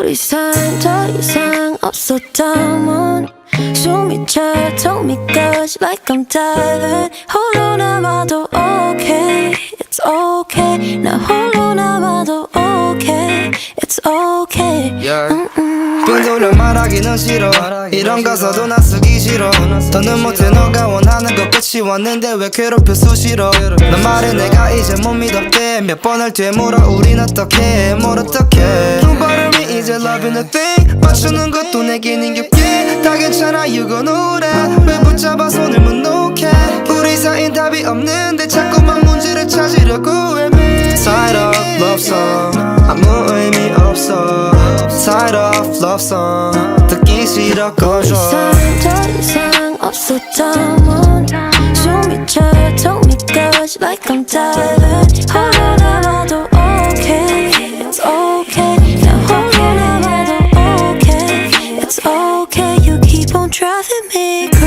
우리 사이 더 이상 없었다면 숨이 차 told me gosh like I'm diving 홀로 남아도 okay it's okay. 나 홀로 남아도 okay it's okay. 빈소리 말하기는 싫어. 이런 가사도 나 쓰기 싫어. 더는 못해 너가 원하는 것 끝이 왔는데 왜 괴롭혀 수시로? 넌 말해 내가 이제 못 믿었대. 몇 번을 되물어 우린 어떡해 뭘 어떡해 눈바람 이 이제 love in the thing 맞추는 것도 내겐 힘겹게 다 괜찮아 know that 왜 붙잡아 손을 못 놓게 우리 사이엔 답이 없는데 자꾸만 문제를 찾으려고 애매 Side of love song 아무 의미 없어 Side of love song 듣기 싫어 꺼줘 더 이상 없었다면 숨이 차 told me gosh like I'm diving 홀로 driving me